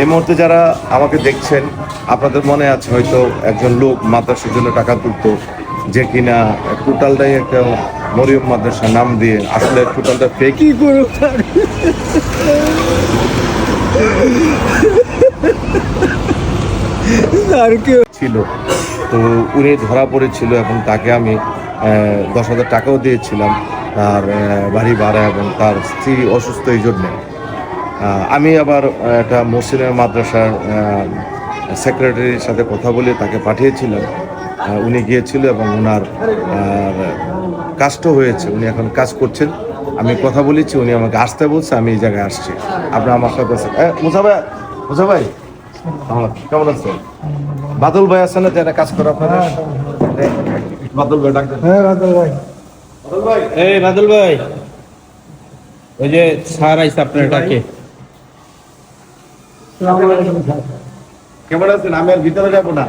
এই মুহূর্তে যারা আমাকে দেখছেন আপনাদের মনে আছে হয়তো একজন লোক মাদ্রাসার জন্য টাকা তুলতো যে কিনা টোটালটাই একটা মরিয়ম মাদ্রাসার নাম দিয়ে আসলে টোটালটা ফেক করে? ছিল। তো উনি ধরা পড়েছিল এবং তাকে আমি দশ হাজার টাকাও দিয়েছিলাম তার বাড়ি ভাড়া এবং তার স্ত্রী অসুস্থ এই জন্যে। আমি আবার একটা মসজিদের মাদ্রাসার সেক্রেটারির সাথে কথা বলে তাকে পাঠিয়েছিলাম। উনি গিয়েছিল এবং ওনার কাজটা হয়েছে উনি এখন কাজ করছেন। আমি কথা বলেছি উনি আমাকে আসতে বলছে আমি এই জায়গায় আসছি। আপনার আমার সাথে আছেন। এ, মুসা ভাই মুসা ভাই। কেমন আছেন? বাদল ভাই আছে না? যারা কাজ করে আপনারা বাদল ভাই ডাক্তার হ্যাঁ রাজা ভাই। বাদল ভাই। এই বাদল ভাই। ওই যে স্যার আইসে আপনার ডাকে। কেমন আছেন? আমি আর ভিতরে যাব না।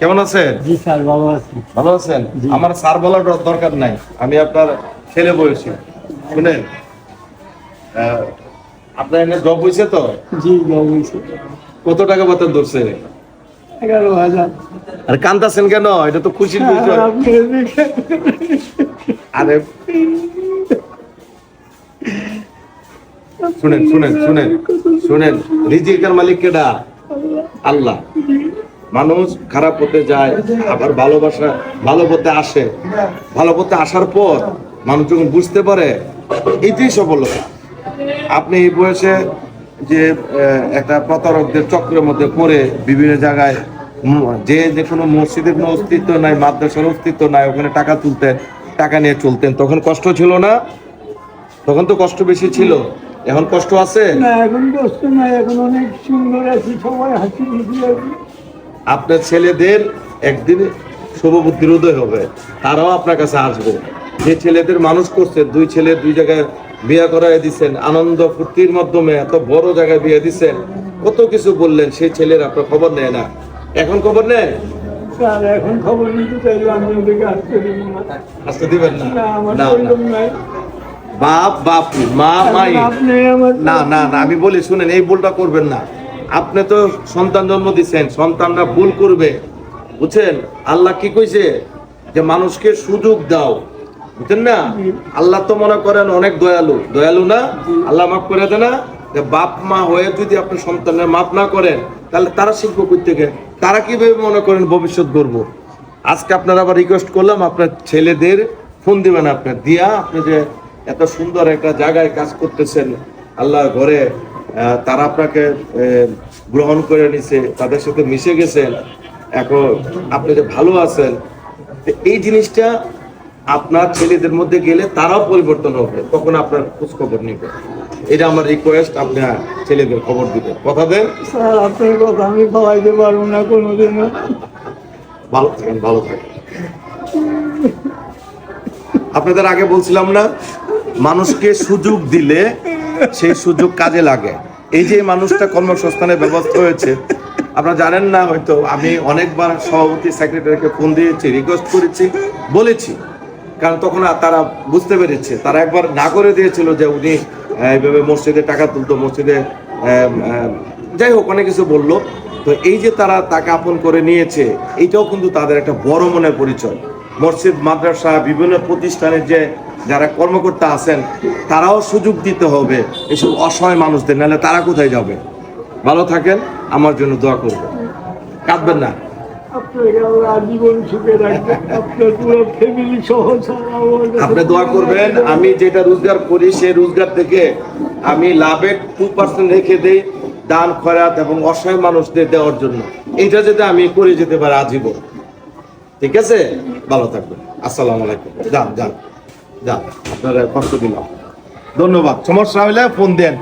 কেমন আছেন? জি স্যার ভালো আছি। ভালো আছেন? আমার স্যার বলার দরকার নাই। আমি আপনার ছেলে বয়সী শুনেন আপনার জব হয়েছে তো? জি বাবুছি কত টাকা বেতন ধরছে? এগারো হাজার। আর কান্দাছেন কেন? এটা তো খুশির বিষয়। আরে শুনেন শুনেন শুনেন। শুনেন, রিজিকের মালিক কেডা আল্লাহ। মানুষ খারাপ পথে যায়, আবার ভালোবাসা, ভালো পথে আসে। ভালো পথে আসার পর মানুষ যখন বুঝতে পারে, এটাই সফলতা। আপনি এই বয়সে যে একটা প্রতারকদের চক্রের মধ্যে পড়ে বিভিন্ন জায়গায় যে যে কোনো মসজিদের কোনো অস্তিত্ব নাই, মাদ্রাসার অস্তিত্ব নাই, ওখানে টাকা তুলতেন, টাকা নিয়ে চলতেন, তখন কষ্ট ছিল না? তখন তো কষ্ট বেশি ছিল। এখন কষ্ট আছে? না এখন কষ্ট নাই এখন অনেক সুন্দর আছি সবাই হাসি খুশি আছি। আপনার ছেলেদের একদিন শুভবুদ্ধির উদয় হবে তারাও আপনার কাছে আসবে। যে ছেলেদের মানুষ করছে দুই ছেলে দুই জায়গায় বিয়ে করাই দিচ্ছেন আনন্দ ফুর্তির মাধ্যমে এত বড় জায়গায় বিয়ে দিচ্ছেন কত কিছু বললেন সেই ছেলের আপনার খবর নেয় না। এখন খবর নেয়? স্যার এখন খবর নিতে চাইলে আমি ওদেরকে আসতে দিব না। আসতে দিবেন না? আমার। নাই। বাপ বাপ মা মাই। না না না আমি বলি শুনেন এই ভুলটা করবেন না। আপনি তো সন্তান জন্ম দিচ্ছেন সন্তানরা ভুল করবে। বুঝছেন? আল্লাহ কি কইছে? যে মানুষকে সুযোগ দাও। বুঝছেন না? আল্লাহ তো মনে করেন অনেক দয়ালু। দয়ালু না? আল্লাহ মাফ করে দেয় না? যে বাপ মা হয়ে যদি আপনি সন্তানের মাফ না করেন তাহলে তারা শিখব থেকে তারা কীভাবে মনে করেন ভবিষ্যৎ গড়ব? আজকে আপনারা আবার রিকোয়েস্ট করলাম আপনার ছেলেদের ফোন দিবেন আপনার। দিয়া আপনি যে এত সুন্দর একটা জায়গায় কাজ করতেছেন। আল্লাহর ঘরে তারা আপনাকে গ্রহণ করে নিছে তাদের সাথে মিশে গেছেন। এখন আপনি যে ভালো আছেন এই জিনিসটা আপনার ছেলেদের মধ্যে গেলে তারাও পরিবর্তন হবে। তখন আপনার খোঁজ খবর নিবে। এটা আমার রিকোয়েস্ট আপনার ছেলেদের খবর দিবেন। কথা দেন। স্যার আপনার কথা আমি খাওয়াইতে পারব না কোনোদিনও। ভালো থাকেন ভালো থাকেন। আপনাদের আগে বলছিলাম না? মানুষকে সুযোগ দিলে সেই সুযোগ কাজে লাগে। এই যে মানুষটা কর্মসংস্থানের ব্যবস্থা হয়েছে, আপনারা জানেন না হয়তো, আমি অনেকবার সভাপতি সেক্রেটারিকে ফোন দিয়েছি রিকোয়েস্ট করেছি, বলেছি। কারণ তখন তারা বুঝতে পেরেছে, তারা একবার না করে দিয়েছিল যে উনি এইভাবে মসজিদে টাকা তুলতো, মসজিদে যাই হোক, অনেক কিছু বলল। তো এই যে তারা তাকে আপন করে নিয়েছে এইটাও কিন্তু তাদের একটা বড় মনের পরিচয়। মসজিদ মাদ্রাসা বিভিন্ন প্রতিষ্ঠানের যে যারা কর্মকর্তা আছেন তারাও সুযোগ দিতে হবে। এসব অসহায় মানুষদের নাহলে তারা কোথায় যাবে? ভালো থাকেন আমার জন্য দোয়া করবেন। কাঁদবেন না। আপনি দোয়া করবেন আমি যেটা রোজগার করি সেই রোজগার থেকে আমি লাভের টু পার্সেন্ট রেখে দেই দান খরাত এবং অসহায় মানুষদের দেওয়ার জন্য। এটা যাতে আমি করে যেতে পারি আজীবন। ঠিক আছে? ভালো থাকবেন। আসসালামু আলাইকুম। যান যান যান। আপনারা কষ্ট দিলাম ধন্যবাদ। সমস্যা হলে ফোন দেন.